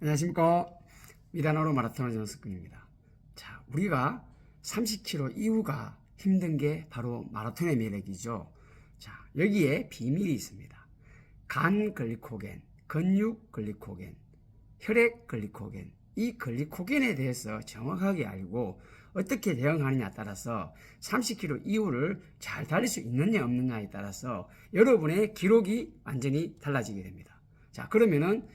안녕하십니까. 미다나로 마라톤 전석근입니다. 자, 우리가 30km 이후가 힘든 게 바로 마라톤의 매력이죠. 자, 여기에 비밀이 있습니다. 간 글리코겐, 근육 글리코겐, 혈액 글리코겐, 이 글리코겐에 대해서 정확하게 알고 어떻게 대응하느냐에 따라서 30km 이후를 잘 달릴 수 있느냐 없느냐에 따라서 여러분의 기록이 완전히 달라지게 됩니다. 자, 그러면은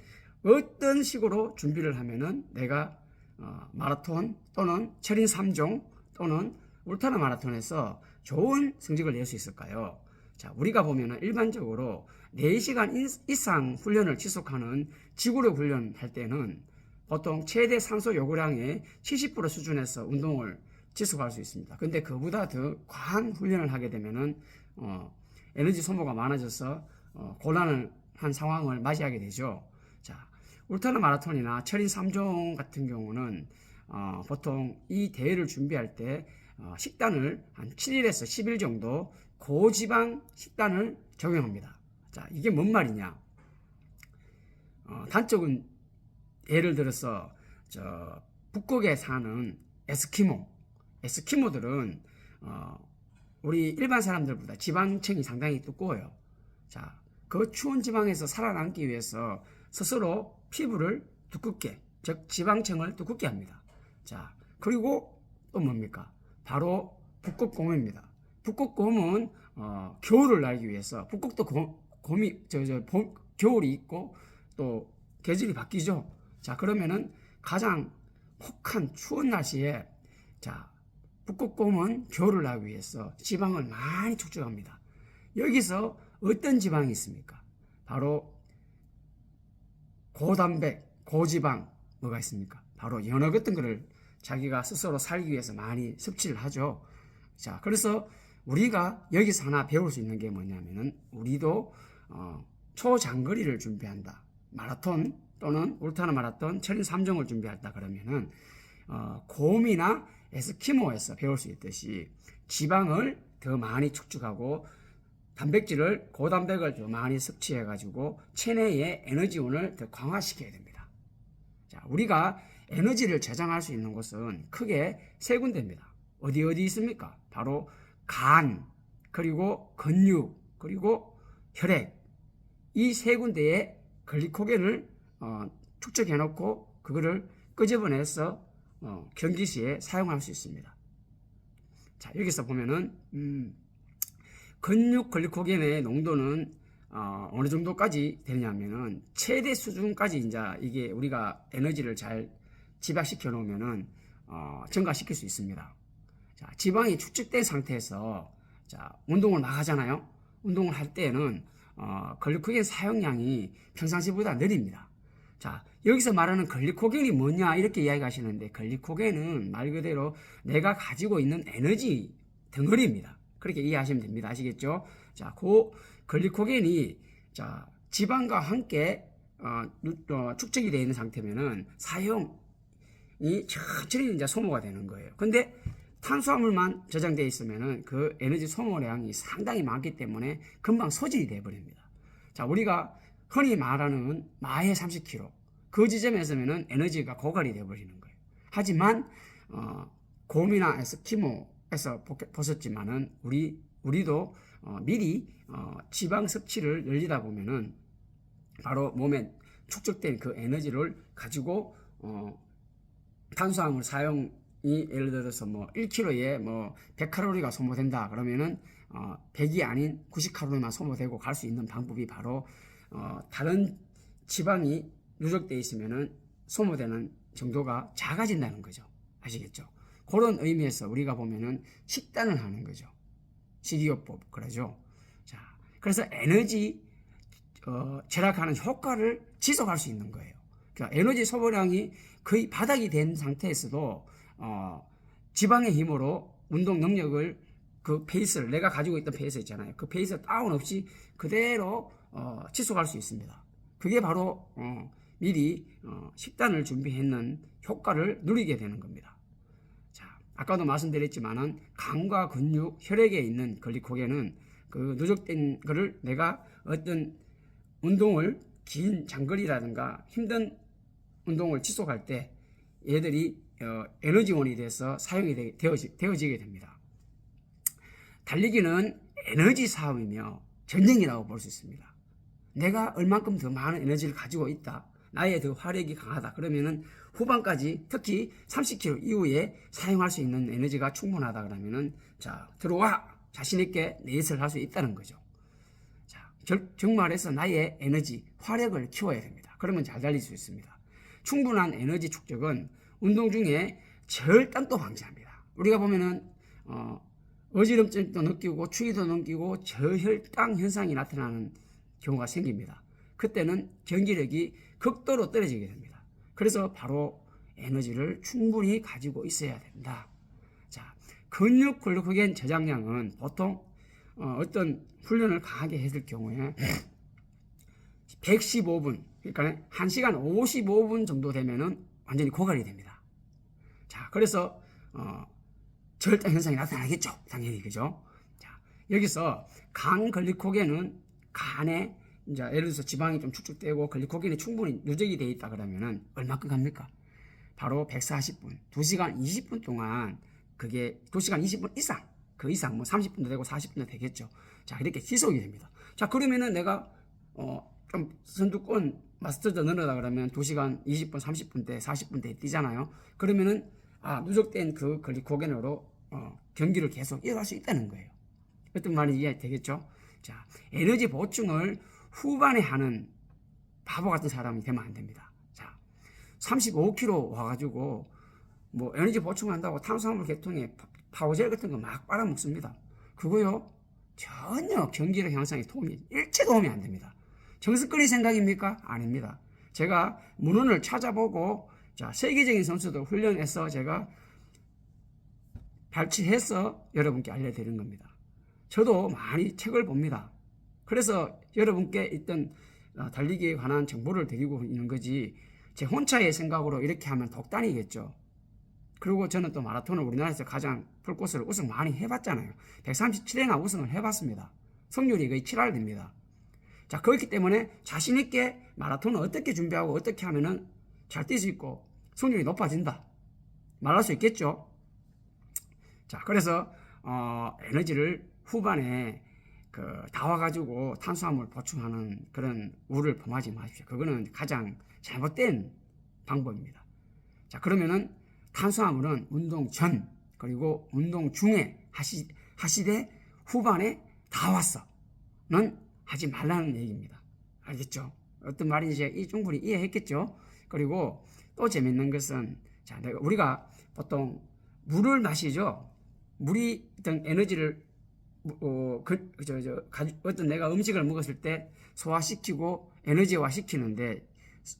어떤 식으로 준비를 하면은 내가 어, 마라톤 또는 철인 3종 또는 울트라 마라톤에서 좋은 성적을 낼 수 있을까요? 자, 우리가 보면은 일반적으로 4시간 인- 이상 훈련을 지속하는 지구력 훈련 할 때는 보통 최대 산소 요구량의 70% 수준에서 운동을 지속할 수 있습니다. 근데 그보다 더 과한 훈련을 하게 되면은 어, 에너지 소모가 많아져서 어, 곤란을 한 상황을 맞이하게 되죠. 자, 울트라 마라톤이나 철인 3종 같은 경우는 어, 보통 이 대회를 준비할 때 어, 식단을 한 7일에서 10일 정도 고지방 식단을 적용합니다. 자, 이게 뭔 말이냐? 어, 단적은 예를 들어서 저 북극에 사는 에스키모, 에스키모들은 어, 우리 일반 사람들보다 지방층이 상당히 두꺼워요. 자, 그 추운 지방에서 살아남기 위해서 스스로 피부를 두껍게, 즉 지방층을 두껍게 합니다. 자, 그리고 또 뭡니까? 바로 북극곰입니다. 북극곰은 어, 겨울을 날기 위해서 북극도 곰, 곰이 저저 겨울이 있고 또 계절이 바뀌죠. 자, 그러면은 가장 혹한 추운 날씨에 자, 북극곰은 겨울을 나기 위해서 지방을 많이 축적합니다. 여기서 어떤 지방이 있습니까? 바로 고단백, 고지방 뭐가 있습니까? 바로 연어 같은 거를 자기가 스스로 살기 위해서 많이 섭취를 하죠. 자, 그래서 우리가 여기서 하나 배울 수 있는 게 뭐냐면은 우리도 어, 초장거리를 준비한다. 마라톤 또는 울트라 마라톤 철인 3종을 준비한다 그러면은 어, 곰이나 에스키모에서 배울 수 있듯이 지방을 더 많이 축적하고 단백질을 고단백을 더 많이 섭취해 가지고 체내의 에너지원을 더 강화시켜야 됩니다. 자, 우리가 에너지를 저장할 수 있는 곳은 크게 세 군데입니다. 어디 어디 있습니까? 바로 간, 그리고 근육, 그리고 혈액. 이 세 군데에 글리코겐을 어, 축적해 놓고 그거를 끄집어내서 어, 경기 시에 사용할 수 있습니다. 자, 여기서 보면은 음, 근육 글리코겐의 농도는 어, 어느 정도까지 되냐면은 최대 수준까지 이제 이게 우리가 에너지를 잘 집약시켜 놓으면은 어, 증가시킬 수 있습니다. 자, 지방이 축적된 상태에서 자, 운동을 막 하잖아요. 운동을 할 때는 어, 글리코겐 사용량이 평상시보다 느립니다. 자, 여기서 말하는 글리코겐이 뭐냐 이렇게 이야기하시는데 글리코겐은 말 그대로 내가 가지고 있는 에너지 덩어리입니다. 그렇게 이해하시면 됩니다. 아시겠죠? 자, 그 글리코겐이 자, 지방과 함께 어, 누- 어, 축적이 되어 있는 상태면은 사용이 천천히 이제 소모가 되는 거예요. 근데 탄수화물만 저장되어 있으면은 그 에너지 소모량이 상당히 많기 때문에 금방 소진이 되어 버립니다. 자, 우리가 흔히 말하는 마의 30kg 그 지점에서면은 에너지가 고갈이 되어 버리는 거예요. 하지만 어, 곰이나 에스키모 보- 보셨지만은 우리 우리도 어, 미리 어, 지방 섭취를 열리다 보면은 바로 몸에 축적된 그 에너지를 가지고 어, 탄수화물 사용이 예를 들어서 뭐 1kg에 뭐 100칼로리가 소모된다 그러면은 어 100이 아닌 90칼로리만 소모되고 갈 수 있는 방법이 바로 어 다른 지방이 누적돼 있으면은 소모되는 정도가 작아진다는 거죠. 아시겠죠? 그런 의미에서 우리가 보면은 식단을 하는 거죠. 식이요법 그러죠. 자, 그래서 에너지 어, 절약하는 효과를 지속할 수 있는 거예요. 그러니까 에너지 소모량이 거의 바닥이 된 상태에서도 어, 지방의 힘으로 운동 능력을 그 페이스를 내가 가지고 있던 페이스 있잖아요. 그 페이스 다운 없이 그대로 어, 지속할 수 있습니다. 그게 바로 어, 미리 어, 식단을 준비했는 효과를 누리게 되는 겁니다. 자, 아까도 말씀드렸지만은 간과 근육, 혈액에 있는 글리코겐은 그 누적된 거를 내가 어떤 운동을 긴 장거리라든가 힘든 운동을 지속할 때 얘들이 어, 에너지원이 돼서 사용이 되, 되어지, 되어지게 됩니다. 달리기는 에너지 싸움이며 전쟁이라고 볼 수 있습니다. 내가 얼만큼 더 많은 에너지를 가지고 있다. 나의 더 화력이 강하다. 그러면은 후반까지 특히 30km 이후에 사용할 수 있는 에너지가 충분하다 그러면은 자 들어와 자신 있게 레이스를 할 수 있다는 거죠. 자 절- 정말해서 나의 에너지 화력을 키워야 됩니다. 그러면 잘 달릴 수 있습니다. 충분한 에너지 축적은 운동 중에 절단도 방지합니다. 우리가 보면은 어, 어지럼증도 느끼고 추위도 느끼고 저혈당 현상이 나타나는 경우가 생깁니다. 그때는 경기력이 극도로 떨어지게 됩니다. 그래서 바로 에너지를 충분히 가지고 있어야 된다. 자, 근육 글루코겐 저장량은 보통 어, 떤 훈련을 강하게 했을 경우에 115분, 그러니까 1시간 55분 정도 되면은 완전히 고갈이 됩니다. 자, 그래서 어, 절단 현상이 나타나겠죠. 당연히 그죠? 자, 여기서 강 글리코겐은 간에 이제 예를 들어서 지방이 좀 축적되고 글리코겐이 충분히 누적이 돼 있다 그러면은 얼마큼 갑니까? 바로 140분, 2시간 20분 동안 그게 2시간 20분 이상, 그 이상 뭐 30분도 되고 40분도 되겠죠. 자, 이렇게 지속이 됩니다. 자, 그러면은 내가 어, 좀 선두권 마스터드 넣으다 그러면 2시간 20분, 30분 대, 40분 대 뛰잖아요. 그러면은 아, 누적된 그 글리코겐으로 어, 경기를 계속 이어갈 수 있다는 거예요. 어떤 말이 이해 되겠죠? 자, 에너지 보충을 후반에 하는 바보 같은 사람이 되면 안 됩니다. 자, 35kg 와가지고 뭐 에너지 보충한다고 탄수화물 계통에 파- 파워젤 같은 거 막 빨아먹습니다. 그거요 전혀 경기력 향상에 도움이 일체 도움이 안 됩니다. 정석거리 생각입니까? 아닙니다. 제가 문헌을 찾아보고 자 세계적인 선수들 훈련해서 제가 발췌해서 여러분께 알려드리는 겁니다. 저도 많이 책을 봅니다. 그래서 여러분께 있던 어, 달리기에 관한 정보를 드리고 있는 거지 제 혼자의 생각으로 이렇게 하면 독단이겠죠. 그리고 저는 또 마라톤을 우리나라에서 가장 풀코스를 우승 많이 해봤잖아요. 137회나 우승을 해봤습니다. 성률이 거의 7할 됩니다. 자, 그렇기 때문에 자신있게 마라톤을 어떻게 준비하고 어떻게 하면은 잘 뛸 수 있고 성률이 높아진다. 말할 수 있겠죠. 자, 그래서 어, 에너지를 후반에 그 다 와가지고 탄수화물 보충하는 그런 우를 범하지 마십시오. 그거는 가장 잘못된 방법입니다. 자, 그러면은 탄수화물은 운동 전 그리고 운동 중에 하시 하시되 후반에 다 왔어는 하지 말라는 얘기입니다. 알겠죠? 어떤 말인지 이 충분히 이해했겠죠? 그리고 또 재밌는 것은 자, 내가 우리가 보통 물을 마시죠. 물이 어떤 에너지를 어, 그, 저, 저, 가지- 어떤 내가 음식을 먹었을 때 소화시키고 에너지화 시키는데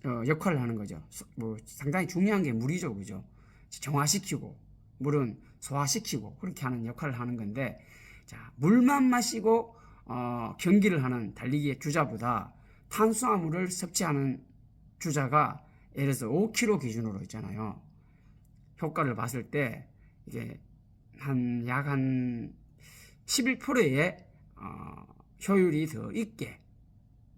어, 역할을 하는 거죠. 소- 뭐 상당히 중요한 게 물이죠, 그죠? 정화시키고 물은 소화시키고 그렇게 하는 역할을 하는 건데 자 물만 마시고 어, 경기를 하는 달리기의 주자보다 탄수화물을 섭취하는 주자가 예를 들어서 5kg 기준으로 있잖아요. 효과를 봤을 때 이게 한 약한 11%의 어, 효율이 더 있게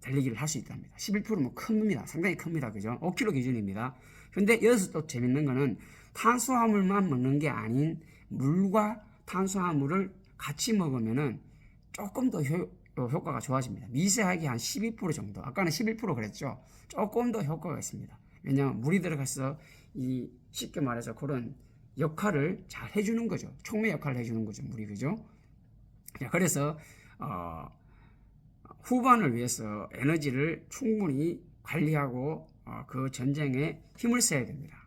달리기를 할 수 있답니다. 11%면 큽니다. 상당히 큽니다. 그죠? 5kg 기준입니다. 근데 여기서 또 재밌는 거는 탄수화물만 먹는 게 아닌 물과 탄수화물을 같이 먹으면은 조금 더 효, 어, 효과가 좋아집니다. 미세하게 한 12% 정도. 아까는 11% 그랬죠. 조금 더 효과가 있습니다. 왜냐하면 물이 들어가서 이 쉽게 말해서 그런 역할을 잘 해주는 거죠. 촉매 역할을 해주는 거죠. 물이 그죠? 자, 그래서 어, 후반을 위해서 에너지를 충분히 관리하고 어, 그 전쟁에 힘을 써야 됩니다.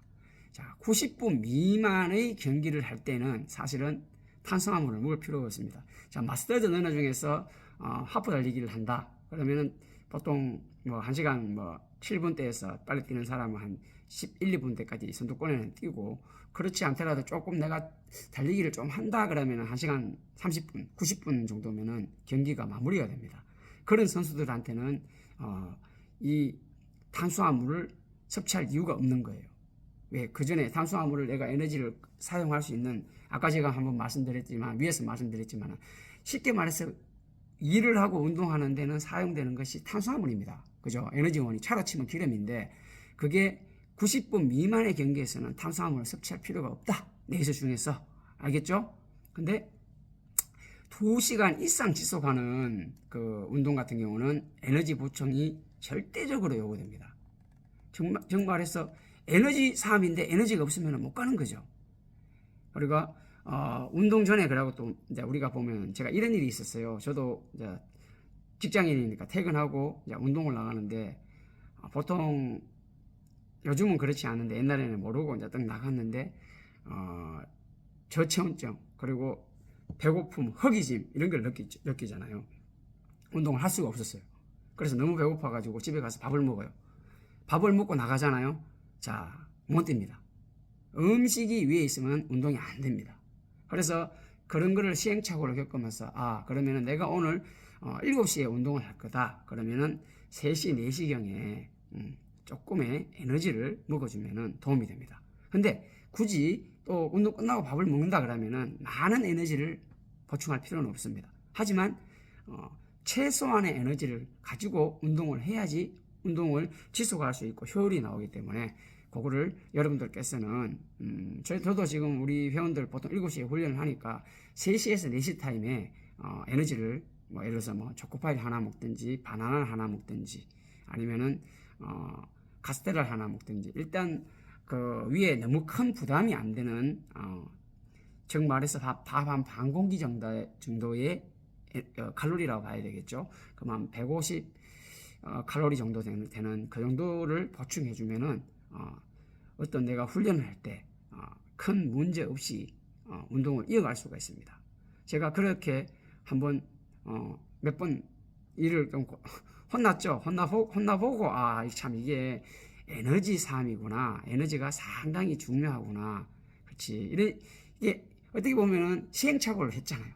자, 90분 미만의 경기를 할 때는 사실은 탄수화물을 먹을 필요가 없습니다. 자, 마스터즈 러너 중에서 어, 하프 달리기를 한다. 그러면은 보통 뭐 1시간 뭐 7분대에서 빨리 뛰는 사람은 한 11, 2분대까지 선두권에는 뛰고 그렇지 않더라도 조금 내가 달리기를 좀 한다 그러면은 1시간 30분, 90분 정도면은 경기가 마무리가 됩니다. 그런 선수들한테는 어, 이 탄수화물을 섭취할 이유가 없는 거예요. 왜? 그 전에 탄수화물을 내가 에너지를 사용할 수 있는 아까 제가 한번 말씀드렸지만 위에서 말씀드렸지만 쉽게 말해서 일을 하고 운동하는 데는 사용되는 것이 탄수화물입니다. 그죠? 에너지원이 차로 치면 기름인데 그게 90분 미만의 경기에서는 탄수화물을 섭취할 필요가 없다. 내에서 중에서 알겠죠? 근데 2시간 이상 지속하는 그 운동 같은 경우는 에너지 보충이 절대적으로 요구됩니다. 정말, 정말해서 에너지 싸움인데 에너지가 없으면 못 가는 거죠. 그리고 어, 운동 전에 그러고 또 이제 우리가 보면 제가 이런 일이 있었어요. 저도 이제 직장인이니까 퇴근하고 이제 운동을 나가는데 어, 보통 요즘은 그렇지 않은데 옛날에는 모르고 이제 딱 나갔는데 어, 저체온증 그리고 배고픔, 허기짐 이런 걸 느끼, 느끼잖아요. 운동을 할 수가 없었어요. 그래서 너무 배고파가지고 집에 가서 밥을 먹어요. 밥을 먹고 나가잖아요. 자, 못 뜁니다. 음식이 위에 있으면 운동이 안 됩니다. 그래서 그런 거를 시행착오를 겪으면서 아 그러면은 내가 오늘 어, 7시에 운동을 할 거다. 그러면은 3시, 4시경에 음, 조금의 에너지를 먹어주면은 도움이 됩니다. 근데 굳이 또 운동 끝나고 밥을 먹는다 그러면은 많은 에너지를 보충할 필요는 없습니다. 하지만 어, 최소한의 에너지를 가지고 운동을 해야지 운동을 지속할 수 있고 효율이 나오기 때문에 그거를 여러분들께서는 음, 저, 저도 지금 우리 회원들 보통 7시에 훈련을 하니까 3시에서 4시 타임에 어, 에너지를 뭐 예를 들어서 뭐 초코파이 하나 먹든지 바나나 하나 먹든지 아니면은 어, 카스테라 하나 먹든지 일단 그 위에 너무 큰 부담이 안 되는 어, 즉 말해서 밥한 반 공기 정도, 정도의 에, 어, 칼로리라고 봐야 되겠죠. 그만 150 어, 칼로리 정도 되는, 되는 그 정도를 보충해 주면은 어, 어떤 내가 훈련을 할 때 큰 문제 없이 어, 운동을 이어갈 수가 있습니다. 제가 그렇게 한번 어, 몇번 일을 좀 고- 혼났죠. 혼나보, 혼나보고 아 참 이게 에너지 싸움이구나. 에너지가 상당히 중요하구나. 그렇지. 이래, 이게 어떻게 보면은 시행착오를 했잖아요.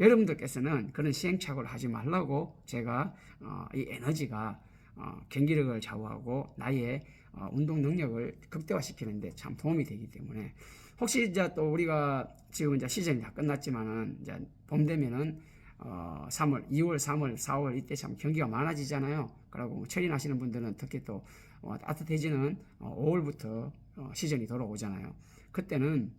여러분들께서는 그런 시행착오를 하지 말라고 제가 어, 이 에너지가 어, 경기력을 좌우하고 나의 어, 운동 능력을 극대화시키는데 참 도움이 되기 때문에 혹시 이제 또 우리가 지금 이제 시즌이 다 끝났지만은 이제 봄 되면은 어, 3월, 2월, 3월, 4월 이때 참 경기가 많아지잖아요. 그리고 뭐 철이 나시는 분들은 특히 또 어, 따뜻해지는 어, 5월부터 어, 시즌이 돌아오잖아요. 그때는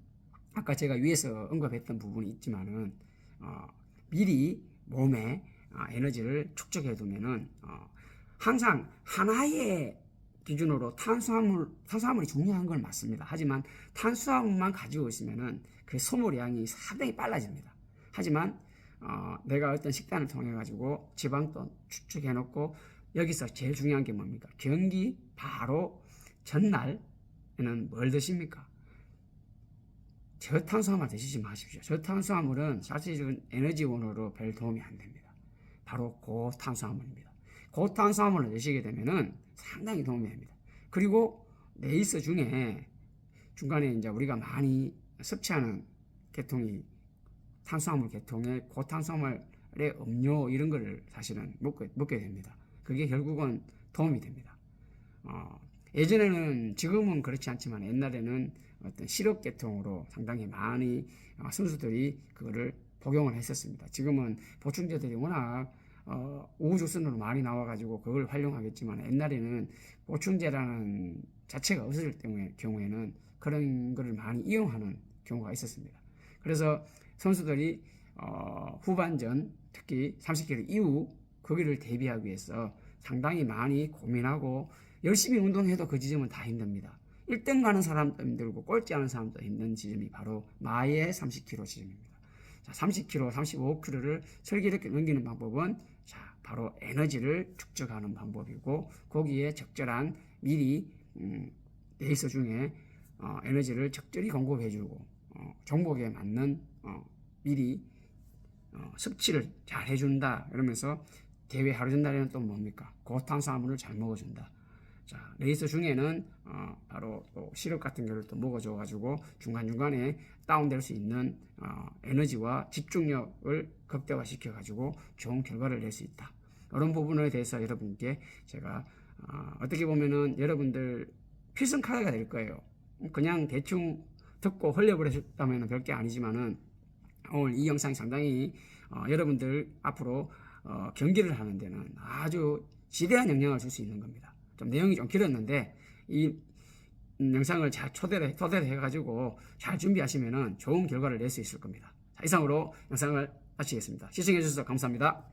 아까 제가 위에서 언급했던 부분이 있지만은 어, 미리 몸에 어, 에너지를 축적해 두면은 어, 항상 하나의 기준으로 탄수화물 탄수화물이 중요한 건 맞습니다. 하지만 탄수화물만 가지고 있으면은 그 소모량이 상당히 빨라집니다. 하지만 어, 내가 어떤 식단을 통해 가지고 지방도 추측해 놓고 여기서 제일 중요한 게 뭡니까? 경기 바로 전날에는 뭘 드십니까? 저탄수화물 드시지 마십시오. 저탄수화물은 사실은 에너지원으로 별 도움이 안 됩니다. 바로 고탄수화물입니다. 고탄수화물을 드시게 되면은 상당히 도움이 됩니다. 그리고 레이스 중에 중간에 이제 우리가 많이 섭취하는 계통이 탄수화물 계통의 고탄수화물의 음료 이런 거를 사실은 먹게, 먹게 됩니다. 그게 결국은 도움이 됩니다. 어, 예전에는 지금은 그렇지 않지만 옛날에는 어떤 시럽 계통으로 상당히 많이 어, 선수들이 그거를 복용을 했었습니다. 지금은 보충제들이 워낙 어, 우후죽순으로 많이 나와가지고 그걸 활용하겠지만 옛날에는 보충제라는 자체가 없을 때문에 경우에는 그런 거를 많이 이용하는 경우가 있었습니다. 그래서 선수들이 어, 후반전 특히 30km 이후 거기를 대비하기 위해서 상당히 많이 고민하고 열심히 운동해도 그 지점은 다 힘듭니다. 1등 가는 사람도 힘들고 꼴찌 하는 사람도 힘든 지점이 바로 마의 30km 지점입니다. 자, 30km, 35km를 슬기롭게 넘기는 방법은 자, 바로 에너지를 축적하는 방법이고 거기에 적절한 미리 음, 레이서 중에 어, 에너지를 적절히 공급해주고 어, 종목에 맞는 어, 미리 어, 섭취를 잘 해준다 이러면서 대회 하루 전날에는 또 뭡니까? 고탄수화물을 잘 먹어준다 자 레이스 중에는 어, 바로 또 시럽 같은 거를 또 먹어줘 가지고 중간 중간에 다운될 수 있는 어, 에너지와 집중력을 극대화시켜 가지고 좋은 결과를 낼 수 있다 이런 부분에 대해서 여러분께 제가 어, 어떻게 보면은 여러분들 필승 카드가 될 거예요 그냥 대충 듣고 흘려버렸다면 별게 아니지만은 오늘 이 영상이 상당히 어, 여러분들 앞으로 어, 경기를 하는 데는 아주 지대한 영향을 줄 수 있는 겁니다. 좀 내용이 좀 길었는데 이 음, 영상을 잘 초대를, 토대로 해가지고 잘 준비하시면은 좋은 결과를 낼 수 있을 겁니다. 자, 이상으로 영상을 마치겠습니다. 시청해주셔서 감사합니다.